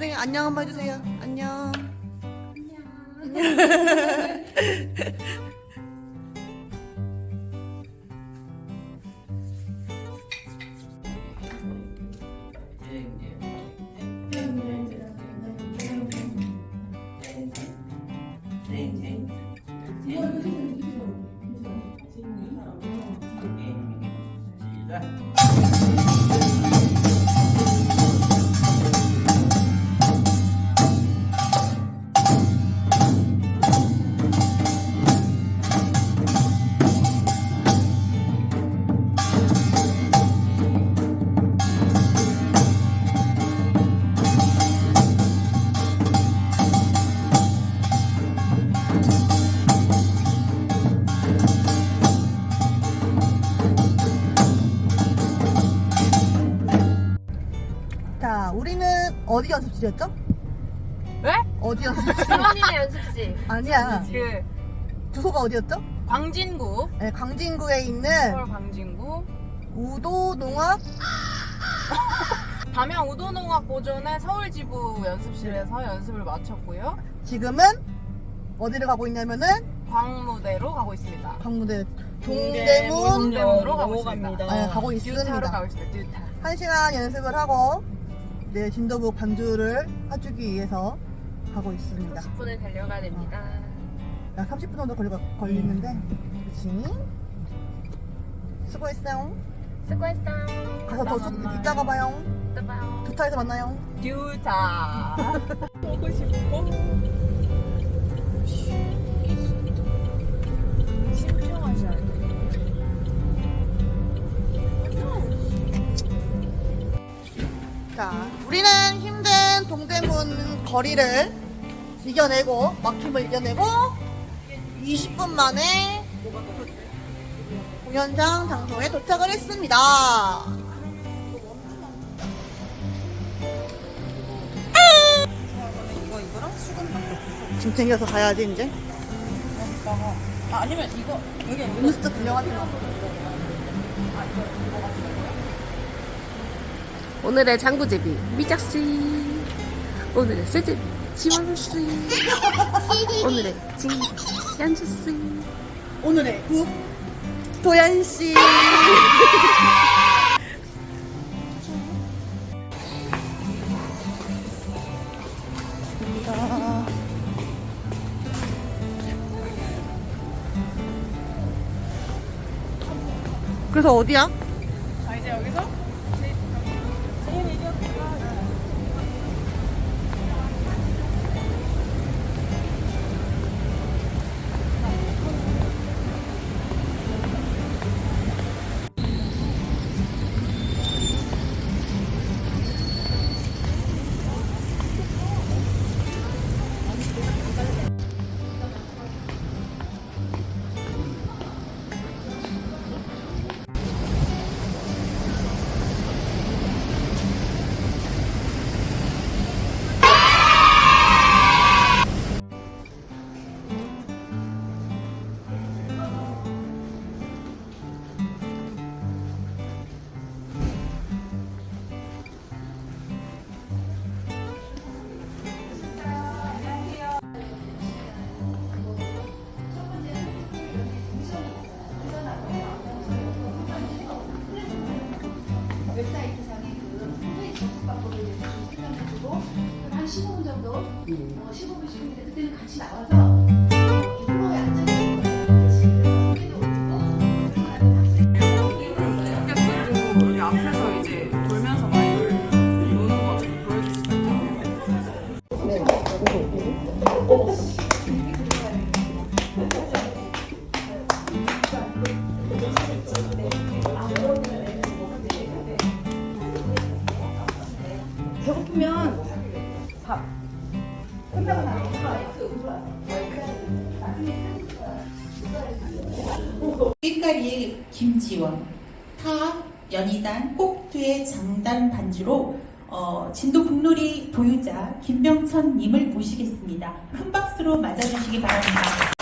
선생님 안녕 한번 해주세요. 안녕. 자, 연습실이었죠? 왜? 어디 연습실? 주원이네 연습실. 아니야. 그 주소가 어디였죠? 광진구 네, 강진구에 있는 서울 광진구 우도 농업 담양 우도농학 보존의 서울지부 연습실에서 연습을 마쳤고요 지금은 어디를 가고 있냐면은 광무대로 가고 있습니다 강무대 동대문 동대문으로 가고 있습니다 네, 가고 있습니다. 가고 있습니다 듀타 한 시간 연습을 하고 내 진도부 반주를 해주기 위해서 가고 있습니다. 10분을 달려가야 됩니다. 약 30분 정도 걸리, 걸리는데, 그치? 수고했어요. 수고했어. 가서 더 수. 이따가 봐요. 또 봐요. 두타에서 만나요. 듀타 보고 싶고 신청하지 않게 자, 우리는 힘든 동대문 거리를 이겨내고, 막힘을 이겨내고, 20분 만에 공연장 장소에 도착을 했습니다. 이거 이거랑 수건밖에 없어 짐 챙겨서 가야지, 이제. 아, 아니면 이거 여기 뉴스 들려가지고. 오늘의 장구제비 미작씨. 오늘의 쇠제비 지원씨. 오늘의 진 연주씨. 오늘의 국 도연씨. 그래서 어디야? 배고프면 밥. 끝나고 나 김지원. 타 연희단, 꼭두의 장단 반주로 어, 진도 북놀이 보유자 김병천님을 모시겠습니다. 큰 박수로 맞아주시기 바랍니다.